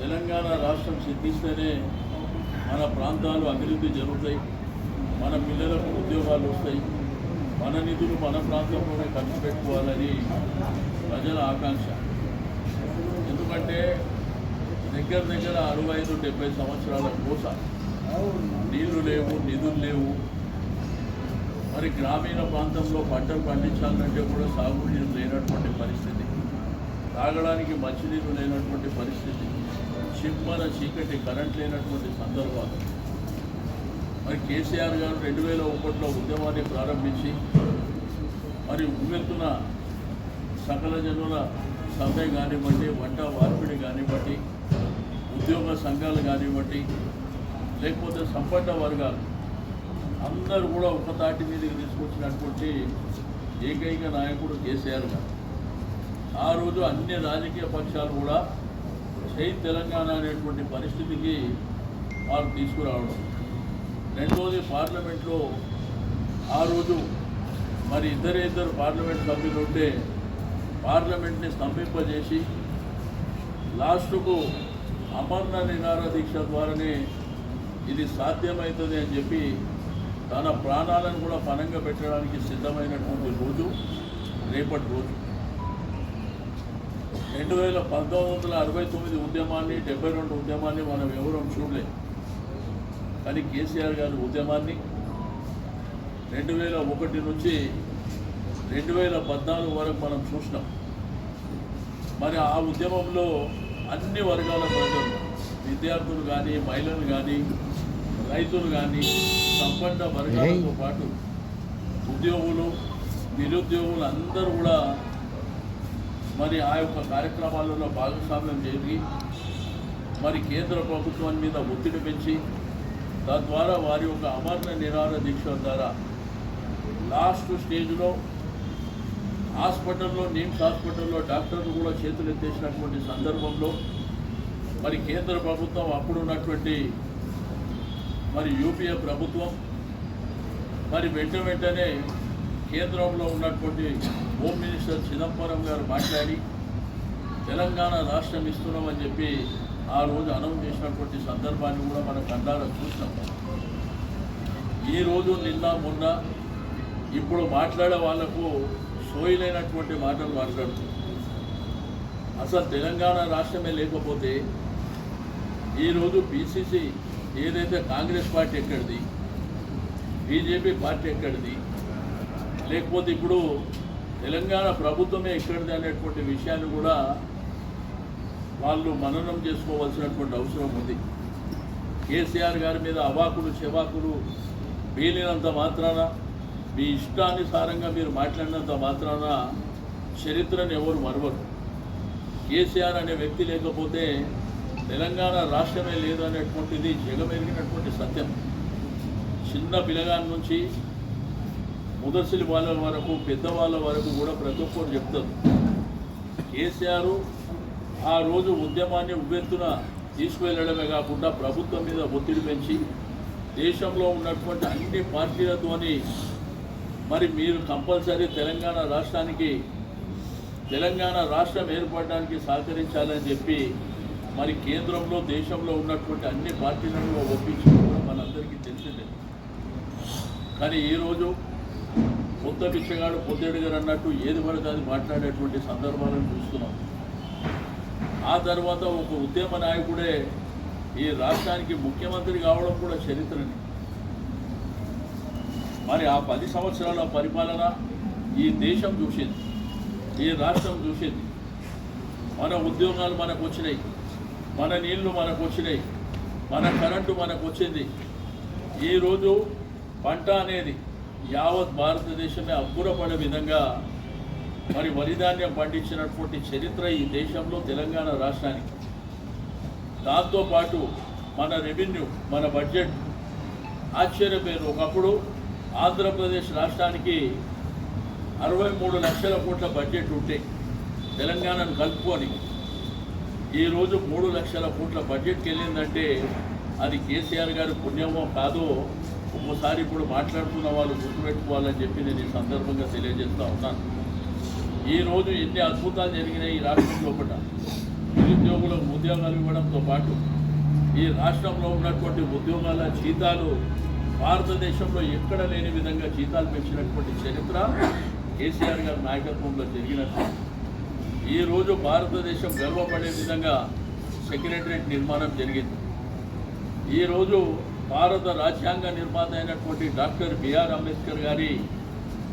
తెలంగాణ రాష్ట్రం సిద్ధిస్తేనే మన ప్రాంతాలు అభివృద్ధి జరుగుతాయి. మన పిల్లలకు ఉద్యోగాలు వస్తాయి. మన నిధులు మన ప్రాంతంలోనే ఖర్చు పెట్టుకోవాలని ప్రజల ఆకాంక్ష. ఎందుకంటే దగ్గర దగ్గర అరవై ఐదు డెబ్బై సంవత్సరాల కోస నీళ్ళు లేవు నిధులు లేవు. మరి గ్రామీణ ప్రాంతంలో పంటలు పండించాలంటే కూడా సాగునీరు లేనటువంటి పరిస్థితి. తాగడానికి మంచినీరు లేనటువంటి పరిస్థితి. చిమ్మన చీకటి కరెంట్ లేనటువంటి సందర్భాలు. మరి కేసీఆర్ గారు రెండు వేల ఒకటిలో ఉద్యమాన్ని ప్రారంభించి మరి ఉమ్మెత్తున సకల జనుల సమ్మె కానివ్వండి వంట వార్పిడి కానివ్వండి ఉద్యోగ సంఘాలు కానివ్వండి లేకపోతే సంపన్న వర్గాలు అందరూ కూడా ఒక తాటి మీదకి తీసుకొచ్చినటువంటి ఏకైక నాయకుడు కేసీఆర్ గారు. ఆ రోజు అన్ని రాజకీయ పక్షాలు కూడా జై తెలంగాణ అనేటువంటి పరిస్థితికి వారు తీసుకురావడం. రెండోది పార్లమెంట్లో ఆ రోజు మరి ఇద్దరే ఇద్దరు పార్లమెంట్ సభ్యులు ఉంటే పార్లమెంట్ని స్తంభింపజేసి లాస్ట్కు అమర్ణ నినార దీక్ష ద్వారానే ఇది సాధ్యమవుతుంది అని చెప్పి తన ప్రాణాలను కూడా పనంగా పెట్టడానికి సిద్ధమైనటువంటి రోజు రేపటి రోజు. రెండు వేల పంతొమ్మిది వందల అరవై తొమ్మిది ఉద్యమాన్ని డెబ్బై రెండు ఉద్యమాన్ని మనం ఎవరం చూడలేదు కానీ కేసీఆర్ గారి ఉద్యమాన్ని రెండు వేల ఒకటి నుంచి రెండు వేల పద్నాలుగు వరకు మనం చూసినాం. మరి ఆ ఉద్యమంలో అన్ని వర్గాల ప్రజలు విద్యార్థులు కానీ మహిళలు కానీ రైతులు కానీ సంపన్న వర్గాలతో పాటు ఉద్యోగులు నిరుద్యోగులు అందరూ కూడా మరి ఆ యొక్క కార్యక్రమాలలో భాగస్వామ్యం జరిగి మరి కేంద్ర ప్రభుత్వం మీద ఒత్తిడి పెంచి తద్వారా వారి యొక్క అమరణ నిరాహార దీక్ష ద్వారా లాస్ట్ స్టేజ్లో హాస్పిటల్లో నిమ్స్ హాస్పిటల్లో డాక్టర్లు కూడా చేతులు ఎత్తేసినటువంటి సందర్భంలో మరి కేంద్ర ప్రభుత్వం అప్పుడు ఉన్నటువంటి మరి యూపీఏ ప్రభుత్వం మరి వెంట వెంటనే కేంద్రంలో ఉన్నటువంటి హోమ్ మినిస్టర్ చిదంబరం గారు మాట్లాడి తెలంగాణ రాష్ట్రం ఇస్తున్నామని చెప్పి ఆ రోజు అనౌన్స్ చేసినటువంటి సందర్భాన్ని కూడా మనం కండారా చూసినాం ఈ రోజు నిన్న మొన్న ఇప్పుడు మాట్లాడే వాళ్ళకు సోయిలైనటువంటి మాటలు మాట్లాడుతున్నారు. అసలు తెలంగాణ రాష్ట్రమే లేకపోతే ఈరోజు బీసీసీ ఏదైతే కాంగ్రెస్ పార్టీ ఎక్కడిది బీజేపీ పార్టీ ఎక్కడిది లేకపోతే ఇప్పుడు తెలంగాణ ప్రభుత్వమే ఎక్కడిది అనేటువంటి విషయాన్ని కూడా వాళ్ళు మననం చేసుకోవాల్సినటువంటి అవసరం ఉంది. కేసీఆర్ గారి మీద అవాకులు చెవాకులు వీలినంత మాత్రాన మీ ఇష్టానుసారంగా మీరు మాట్లాడినంత మాత్రాన చరిత్రను ఎవరు మరవరు. కేసీఆర్ అనే వ్యక్తి లేకపోతే తెలంగాణ రాష్ట్రమే లేదు అనేటువంటిది జగమెరిగినటువంటి సత్యం. చిన్న పిలగాని నుంచి ముదసిలి వాళ్ళ వరకు పెద్దవాళ్ళ వరకు కూడా ప్రతి ఒక్కరు చెప్తారు. కేసీఆర్ ఆ రోజు ఉద్యమాన్ని ఉవ్వెత్తున తీసుకువెళ్ళడమే కాకుండా ప్రభుత్వం మీద ఒత్తిడి పెంచి దేశంలో ఉన్నటువంటి అన్ని పార్టీలతోని మరి మీరు కంపల్సరీ తెలంగాణ రాష్ట్రానికి తెలంగాణ రాష్ట్రం ఏర్పడడానికి సహకరించాలని చెప్పి మరి కేంద్రంలో దేశంలో ఉన్నటువంటి అన్ని పార్టీలను ఒప్పించడం కూడా మనందరికీ తెలిసిందే. కానీ ఈరోజు కొత్త పిచ్చగాడు పొద్దేడు గారు అన్నట్టు ఏది పడితే అది మాట్లాడేటువంటి సందర్భాలను చూస్తున్నాం. ఆ తర్వాత ఒక ఉద్యమ నాయకుడే ఈ రాష్ట్రానికి ముఖ్యమంత్రి కావడం కూడా చరిత్రని. మరి ఆ పది సంవత్సరాల పరిపాలన ఈ దేశం చూసింది ఈ రాష్ట్రం చూసింది. మన ఉద్యోగాలు మనకు వచ్చినాయి మన నీళ్ళు మనకు వచ్చినాయి మన కరెంటు మనకు వచ్చింది. ఈరోజు పంట అనేది యావత్ భారతదేశమే అబ్బురపడే విధంగా మరి వరిధాన్యం పండించినటువంటి చరిత్ర ఈ దేశంలో తెలంగాణ రాష్ట్రానికి. దాంతోపాటు మన రెవెన్యూ మన బడ్జెట్ ఆశ్చర్యపోయారు ఒకప్పుడు ఆంధ్రప్రదేశ్ రాష్ట్రానికి అరవై మూడు లక్షల కోట్ల బడ్జెట్ ఉంటే తెలంగాణను కలుపుకొని ఈరోజు మూడు లక్షల కోట్ల బడ్జెట్కి వెళ్ళిందంటే అది కేసీఆర్ గారి పుణ్యమో కాదో ఒక్కోసారి ఇప్పుడు మాట్లాడుతున్న వాళ్ళు గుర్తుపెట్టుకోవాలని చెప్పి నేను ఈ సందర్భంగా తెలియజేస్తూ ఉన్నాను ఈరోజు ఎన్ని అద్భుతాలు జరిగినాయి ఈ రాష్ట్రం లోపల నిరుద్యోగులకు ఉద్యోగాలు ఇవ్వడంతో పాటు ఈ రాష్ట్రంలో ఉన్నటువంటి ఉద్యోగాల జీతాలు భారతదేశంలో ఎక్కడ లేని విధంగా జీతాలు పెంచినటువంటి చరిత్ర కేసీఆర్ గారి నాయకత్వంలో జరిగినట్టు. ఈరోజు భారతదేశం గర్వపడే విధంగా సెక్రటరేట్ నిర్మాణం జరిగింది. ఈరోజు భారత రాజ్యాంగ నిర్మాత అయినటువంటి డాక్టర్ బిఆర్ అంబేద్కర్ గారి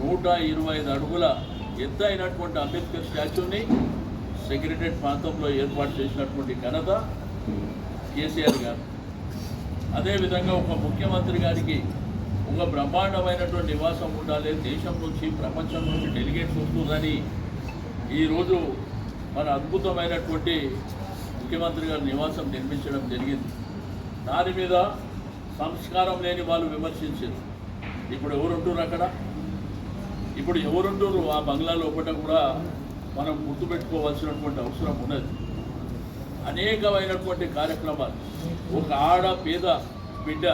నూట ఇరవై ఐదు అడుగుల ఎత్తైనటువంటి అంబేద్కర్ స్టాచ్యూని సెక్రటరేట్ ప్రాంతంలో ఏర్పాటు చేసినటువంటి ఘనత కేసీఆర్ గారు. అదేవిధంగా ఒక ముఖ్యమంత్రి గారికి ఒక బ్రహ్మాండమైనటువంటి నివాసం ఉండాలి దేశం నుంచి ప్రపంచం నుంచి డెలిగేట్స్ వస్తుందని ఈరోజు మన అద్భుతమైనటువంటి ముఖ్యమంత్రి గారి నివాసం నిర్మించడం జరిగింది. దాని మీద సంస్కారం లేని వాళ్ళు విమర్శించారు. ఇప్పుడు ఎవరుంటారు అక్కడ? ఇప్పుడు ఎవరుంటారు ఆ బంగ్లా లోపల కూడా మనం గుర్తుపెట్టుకోవాల్సినటువంటి అవసరం ఉన్నది. అనేకమైనటువంటి కార్యక్రమాలు. ఒక ఆడ పేద బిడ్డ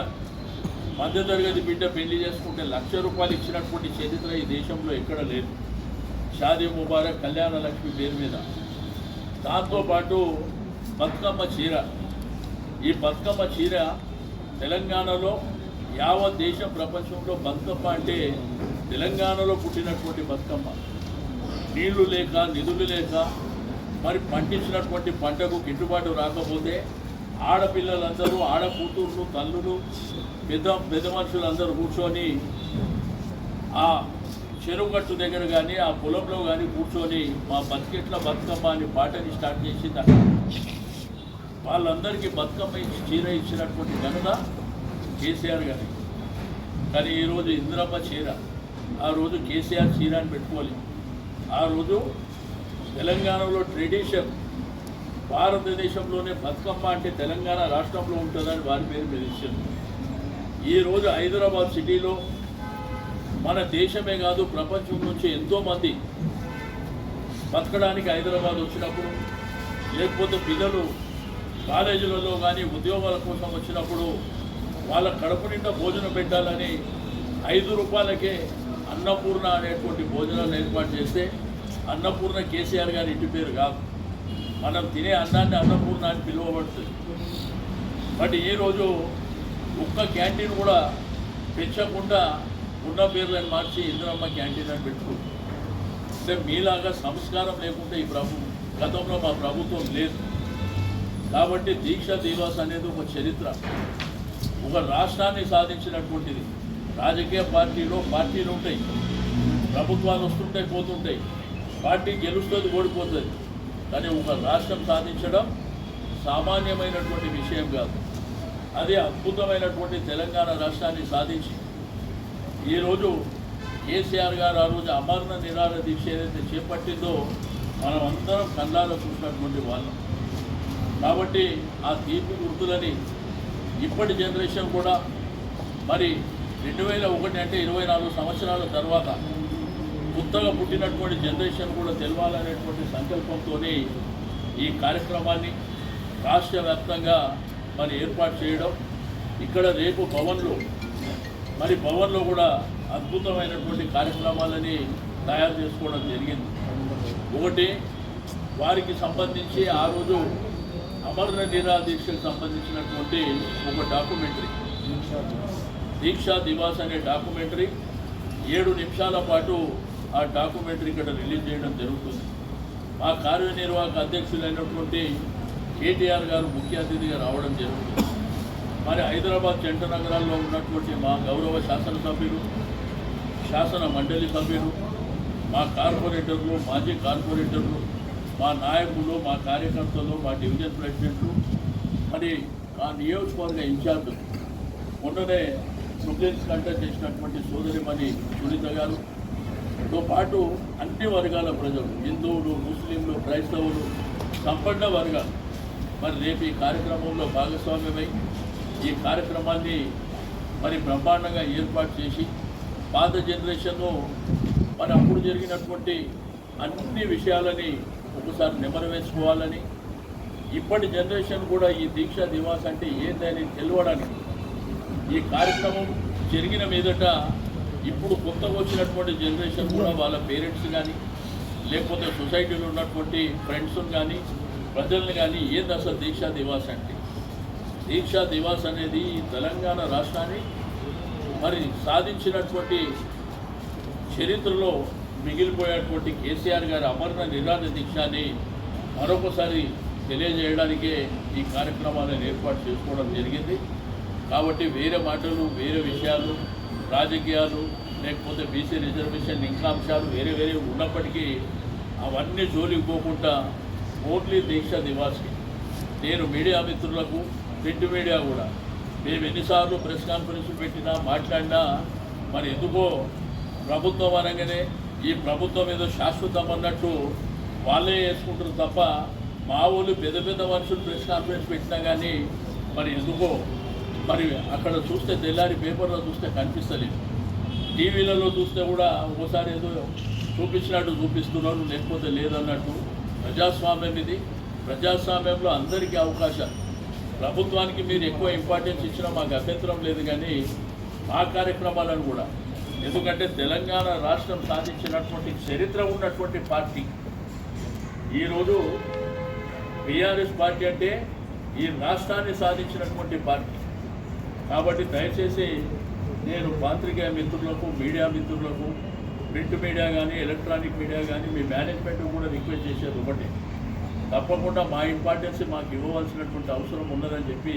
మధ్యతరగతి బిడ్డ పెళ్ళి చేసుకుంటే లక్ష రూపాయలు ఇచ్చినటువంటి చరిత్ర ఈ దేశంలో ఎక్కడ లేదు. షాదీ ముబారక్ కళ్యాణ లక్ష్మి పేరు మీద. దాంతోపాటు బతుకమ్మ చీర. ఈ బతుకమ్మ చీర తెలంగాణలో యావత్ దేశం ప్రపంచంలో బతుకమ్మ అంటే తెలంగాణలో పుట్టినటువంటి బతుకమ్మ. నీళ్ళు లేక నిధులు లేక మరి పండించినటువంటి పంటకు గిట్టుబాటు రాకపోతే ఆడపిల్లలందరూ ఆడకూతుర్లు తల్లులు పెద్ద పెద్ద మనుషులందరూ కూర్చొని ఆ చెరువు గట్టు దగ్గర కానీ ఆ పొలంలో కానీ కూర్చొని మా బతికెట్ల బతుకమ్మ అని పాటని స్టార్ట్ చేసింది? అక్కడ వాళ్ళందరికీ బతుకమ్మ ఇచ్చి చీర ఇచ్చినటువంటి ఘనత కేసీఆర్ గారి. కానీ ఈరోజు ఇందిరమ్మ చీర ఆ రోజు కేసీఆర్ చీర అని పెట్టుకోవాలి. ఆ రోజు తెలంగాణలో ట్రెడిషన్ భారతదేశంలోనే బతుకమ్మ అంటే తెలంగాణ రాష్ట్రంలో ఉంటుందని వారి పేరు మీద ఇచ్చింది ఈరోజు హైదరాబాద్ సిటీలో మన దేశమే కాదు ప్రపంచం నుంచి ఎంతోమంది బతకడానికి హైదరాబాద్ వచ్చినప్పుడు లేకపోతే పిల్లలు కాలేజీలలో కానీ ఉద్యోగాల కోసం వచ్చినప్పుడు వాళ్ళ కడుపు నిండా భోజనం పెట్టాలని ఐదు రూపాయలకే అన్నపూర్ణ అనేటువంటి భోజనాలు ఏర్పాటు చేస్తే అన్నపూర్ణ కేసీఆర్ గారి ఇంటి పేరు కాదు. మనం తినే అన్నాన్ని అన్నపూర్ణ అని పిలువబడుతుంది. బట్ ఈరోజు ఒక్క క్యాంటీన్ కూడా పెంచకుండా ఉన్న పేర్లను మార్చి ఇందిరమ్మ క్యాంటీన్ అని పెట్టుకుంటుంది అంటే మీలాగా సంస్కారం లేకుండా ఈ ప్రభు గతంలో మా ప్రభుత్వం లేదు. కాబట్టి దీక్ష దివాస్ అనేది ఒక చరిత్ర ఒక రాష్ట్రాన్ని సాధించినటువంటిది. రాజకీయ పార్టీలో పార్టీలు ఉంటాయి. ప్రభుత్వాలు వస్తుంటాయి పోతుంటాయి. పార్టీ గెలుస్తుంది ఓడిపోతుంది. కానీ ఒక రాష్ట్రం సాధించడం సామాన్యమైనటువంటి విషయం కాదు. అది అద్భుతమైనటువంటి తెలంగాణ రాష్ట్రాన్ని సాధించి ఈరోజు కేసీఆర్ గారు ఆ రోజు అమరణ నిరాహార దీక్ష ఏదైతే చేపట్టిందో మనం అందరం కళ్ళారా చూసినటువంటి వాళ్ళం. కాబట్టి ఆ తీపి గుర్తులని ఇప్పటి జనరేషన్ కూడా మరి రెండు వేల ఒకటి అంటే ఇరవై నాలుగు సంవత్సరాల తర్వాత కొత్తగా పుట్టినటువంటి జనరేషన్ కూడా తెలవాలనేటువంటి సంకల్పంతో ఈ కార్యక్రమాన్ని రాష్ట్ర వ్యాప్తంగా మరి ఏర్పాటు చేయడం ఇక్కడ రేపు భవన్లో మరి భవన్లో కూడా అద్భుతమైనటువంటి కార్యక్రమాలని తయారు చేసుకోవడం జరిగింది. ఒకటి వారికి సంబంధించి ఆ రోజు అమరణ నిరాదీక్షకు సంబంధించినటువంటి ఒక డాక్యుమెంటరీ. దీక్షా దివాస్ అనే డాక్యుమెంటరీ ఏడు నిమిషాల పాటు ఆ డాక్యుమెంటరీ ఇక్కడ రిలీజ్ చేయడం జరుగుతుంది. మా కార్యనిర్వాహక అధ్యక్షులైనటువంటి కేటీఆర్ గారు ముఖ్య అతిథిగా రావడం జరుగుతుంది. మరి హైదరాబాద్ జంట నగరాల్లో ఉన్నటువంటి మా గౌరవ శాసనసభ్యులు శాసన మండలి సభ్యులు మా కార్పొరేటర్లు మాజీ కార్పొరేటర్లు మా నాయకులు మా కార్యకర్తలు మా డివిజన్ ప్రెసిడెంట్లు మరి ఆ నియోజకవర్గ ఇన్ఛార్జ్ మొన్ననే సుప్రీంస్ కంటెక్ట్ చేసినటువంటి సోదరిమణి సునీత గారు. తో పాటు అన్ని వర్గాల ప్రజలు హిందువులు ముస్లింలు క్రైస్తవులు సంపన్న వర్గాలు. మరి రేపు ఈ కార్యక్రమంలో భాగస్వామ్యమై ఈ కార్యక్రమాన్ని మరి బ్రహ్మాండంగా ఏర్పాటు చేసి పాత జనరేషన్ను మరి అప్పుడు జరిగినటువంటి అన్ని విషయాలని ఒకసారి నెమరు వేసుకోవాలని. ఇప్పటి జనరేషన్ కూడా ఈ దీక్షా దివాస్ అంటే ఏందని తెలియడానికి ఈ కార్యక్రమం జరిగిన మీదట ఇప్పుడు కొత్తగా వచ్చినటువంటి జనరేషన్ కూడా వాళ్ళ పేరెంట్స్ కానీ లేకపోతే సొసైటీలో ఉన్నటువంటి ఫ్రెండ్స్ని కానీ ప్రజల్ని కానీ ఏంది అసలు దీక్షా దివాస్ అంటే? దీక్షా దివాస్ అనేది ఈ తెలంగాణ రాష్ట్రాన్ని మరి సాధించినటువంటి చరిత్రలో మిగిలిపోయేటువంటి కేసీఆర్ గారి అమరణ నిరాధ దీక్షాన్ని మరొకసారి తెలియజేయడానికే ఈ కార్యక్రమాలను ఏర్పాటు చేసుకోవడం జరిగింది. కాబట్టి వేరే మాటలు వేరే విషయాలు రాజకీయాలు లేకపోతే బీసీ రిజర్వేషన్ ఇంకా అంశాలు వేరే వేరే ఉన్నప్పటికీ అవన్నీ జోలికి పోకుండా ఓన్లీ దీక్ష దివాస్కి నేను మీడియా మిత్రులకు ప్రింట్ మీడియా కూడా మేము ఎన్నిసార్లు ప్రెస్ కాన్ఫరెన్స్ పెట్టినా మాట్లాడినా మరి ఎందుకో ప్రభుత్వం అనగానే ఈ ప్రభుత్వం ఏదో శాశ్వతం అన్నట్టు వాళ్ళే వేసుకుంటారు తప్ప మా ఊళ్ళు పెద్ద పెద్ద మనుషులు ప్రెస్ కాన్ఫరెన్స్ పెట్టినా కానీ మరి ఎందుకో? మరి అక్కడ చూస్తే తెల్లారి పేపర్లో చూస్తే కనిపిస్తలేదు. టీవీలలో చూస్తే కూడా ఒకసారి ఏదో చూపించినట్టు చూపిస్తున్నారు లేకపోతే లేదన్నట్టు. ప్రజాస్వామ్యం ఇది ప్రజాస్వామ్యంలో అందరికీ అవకాశాలు. ప్రభుత్వానికి మీరు ఎక్కువ ఇంపార్టెన్స్ ఇచ్చినా మాకు అభ్యంతరం లేదు కానీ మా కార్యక్రమాలను కూడా. ఎందుకంటే తెలంగాణ రాష్ట్రం సాధించినటువంటి చరిత్ర ఉన్నటువంటి పార్టీ. ఈరోజు బీఆర్ఎస్ పార్టీ అంటే ఈ రాష్ట్రాన్ని సాధించినటువంటి పార్టీ. కాబట్టి దయచేసి నేను పాత్రికేయ మిత్రులకు మీడియా మిత్రులకు ప్రింట్ మీడియా కానీ ఎలక్ట్రానిక్ మీడియా కానీ మీ మేనేజ్మెంట్ కూడా రిక్వెస్ట్ చేసేది ఒకటి. తప్పకుండా మా ఇంపార్టెన్స్ మాకు ఇవ్వవలసినటువంటి అవసరం ఉన్నదని చెప్పి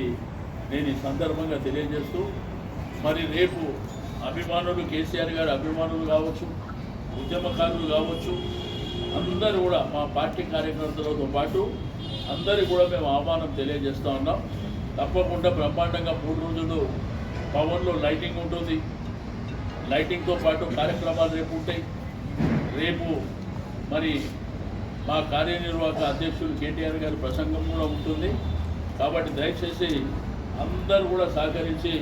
నేను ఈ సందర్భంగా తెలియజేస్తూ మరి రేపు అభిమానులు కేసీఆర్ గారు అభిమానులు కావచ్చు ఉద్యమకారులు కావచ్చు అందరూ కూడా మా పార్టీ కార్యకర్తలతో పాటు అందరూ కూడా మేము ఆహ్వానం తెలియజేస్తూ ఉన్నాం. తప్పకుండా బ్రహ్మాండంగా మూడు రోజులు పవన్లో లైటింగ్ ఉంటుంది. లైటింగ్తో పాటు కార్యక్రమాలు రేపు ఉంటాయి. రేపు మరి మా కార్యనిర్వాహక అధ్యక్షులు కేటీఆర్ గారి ప్రసంగం కూడా ఉంటుంది. కాబట్టి దయచేసి అందరూ కూడా సహకరించి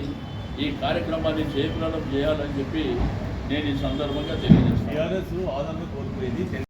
ఈ కార్యక్రమాన్ని చేపలం చేయాలని చెప్పి నేను ఈ సందర్భంగా తెలియజేస్తాను. కోల్పోయింది.